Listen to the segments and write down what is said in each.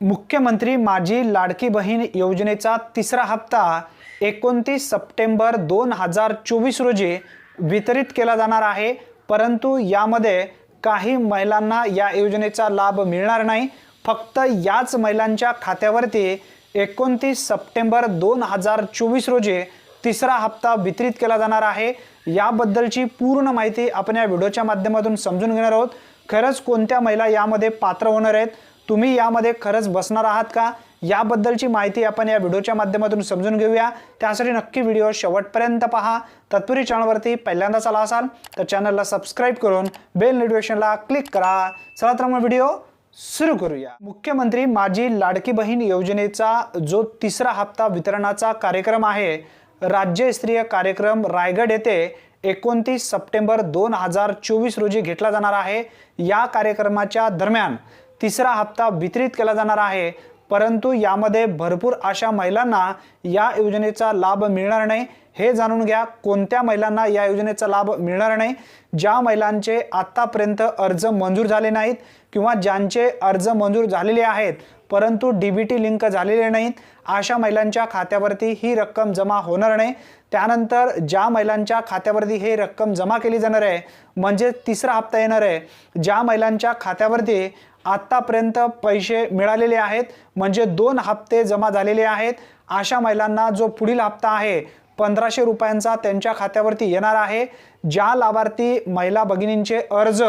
मुख्यमंत्री माझी लाडकी बहीण योजनेचा तिसरा हप्ता एकोणतीस सप्टेंबर दोन हजार चोवीस रोजी वितरित केला जाणार आहे. परंतु यामध्ये काही महिलांना या योजनेचा लाभ मिळणार नाही. फक्त याच महिलांच्या खात्यावरती एकोणतीस सप्टेंबर दोन हजार चोवीस रोजी तिसरा हप्ता वितरित केला जाणार आहे. याबद्दलची पूर्ण माहिती आपण या व्हिडिओच्या माध्यमातून समजून घेणार आहोत. खरंच कोणत्या महिला यामध्ये पात्र होणार आहेत? तुम्ही यामध्ये खरंच बसणार आहात का? याबद्दलची माहिती आपण या व्हिडिओच्या माध्यमातून समजून घेऊया. त्यासाठी नक्की व्हिडिओ शेवटपर्यंत पहा. तत्पुरी चॅनलवरती पहिल्यांदाच आला असाल तर चॅनलला सबस्क्राईब करून बेल नोटिफिकेशनला क्लिक करा. चला तर मग व्हिडिओ सुरू करूया. मुख्यमंत्री माझी लाडकी बहीण योजनेचा जो तिसरा हप्ता वितरणाचा कार्यक्रम आहे राज्यस्तरीय कार्यक्रम रायगड येथे एकोणतीस सप्टेंबर दोन हजार चोवीस रोजी घेतला जाणार आहे. या कार्यक्रमाच्या दरम्यान तिसरा हप्ता वितरित केला जाणार आहे. परंतु यामध्ये भरपूर अशा महिलांना या योजनेचा लाभ मिळणार नाही. हे जाणून घ्या कोणत्या महिलांना या योजनेचा लाभ मिळणार नाही ज्या महिलांचे आत्तापर्यंत अर्ज मंजूर झाले नाहीत किंवा ज्यांचे अर्ज मंजूर झालेले आहेत परंतु डी बी टी लिंक झालेले नाहीत अशा महिलांच्या खात्यावरती ही रक्कम जमा होणार नाही. त्यानंतर ज्या महिलांच्या खात्यावरती हे रक्कम जमा केली जाणार आहे म्हणजे तिसरा हप्ता येणार आहे ज्या महिलांच्या खात्यावरती आत्तापर्यंत पैसे मिळालेले आहेत म्हणजे दोन हप्ते जमा झालेले आहेत अशा महिलांना जो पुढील हप्ता आहे पंधराशे रुपयांचा त्यांच्या खात्यावरती येणार आहे. ज्या लाभार्थी महिला भगिनींचे अर्ज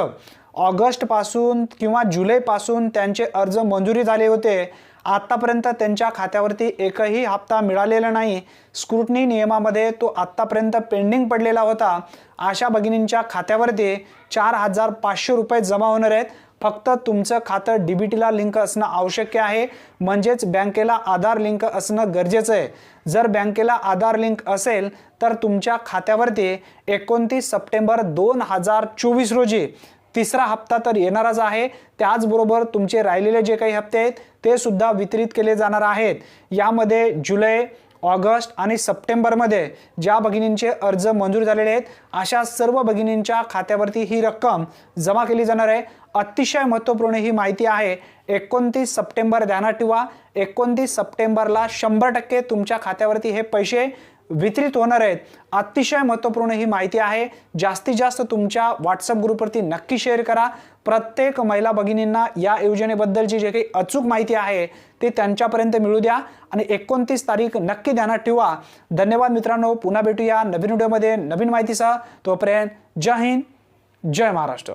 ऑगस्टपासून किंवा जुलैपासून त्यांचे अर्ज मंजुरी झाले होते आत्तापर्यंत त्यांच्या खात्यावरती एकही हप्ता मिळालेला नाही. स्क्रुटनी नियमामध्ये तो आत्तापर्यंत पेंडिंग पडलेला होता. अशा भगिनींच्या खात्यावरती चार हजार पाचशे रुपये जमा होणार आहेत. फक्त तुमचं खातं डी बी टीला लिंक असणं आवश्यक आहे. म्हणजेच बँकेला आधार लिंक असणं गरजेचं आहे. जर बँकेला आधार लिंक असेल तर तुमच्या खात्यावरती एकोणतीस सप्टेंबर दोन हजार चोवीस रोजी तिसरा हप्ता तर येणारच आहे. त्याचबरोबर तुमचे राहिलेले जे काही हप्ते आहेत ते सुद्धा वितरित केले जाणार आहेत. यामध्ये जुलै ऑगस्ट आणि सप्टेंबरमध्ये ज्या भगिनींचे अर्ज मंजूर झालेले आहेत अशा सर्व भगिनींच्या खात्यावरती ही रक्कम जमा केली जाणार आहे. अतिशय महत्त्वपूर्ण ही माहिती आहे एकोणतीस सप्टेंबर ध्यानात ठेवा. एकोणतीस सप्टेंबरला शंभर टक्के तुमच्या खात्यावरती हे पैसे वितरित होणार आहेत. अतिशय महत्त्वपूर्ण ही माहिती आहे. जास्तीत जास्त तुमच्या व्हॉट्सअप ग्रुपवरती नक्की शेअर करा. प्रत्येक महिला भगिनींना या योजनेबद्दलची जे काही अचूक माहिती आहे ते त्यांच्यापर्यंत मिळू द्या आणि एकोणतीस तारीख नक्की ध्यानात ठेवा. धन्यवाद मित्रांनो. पुन्हा भेटूया नवीन व्हिडिओमध्ये नवीन माहितीसह. तोपर्यंत जय हिंद जय महाराष्ट्र.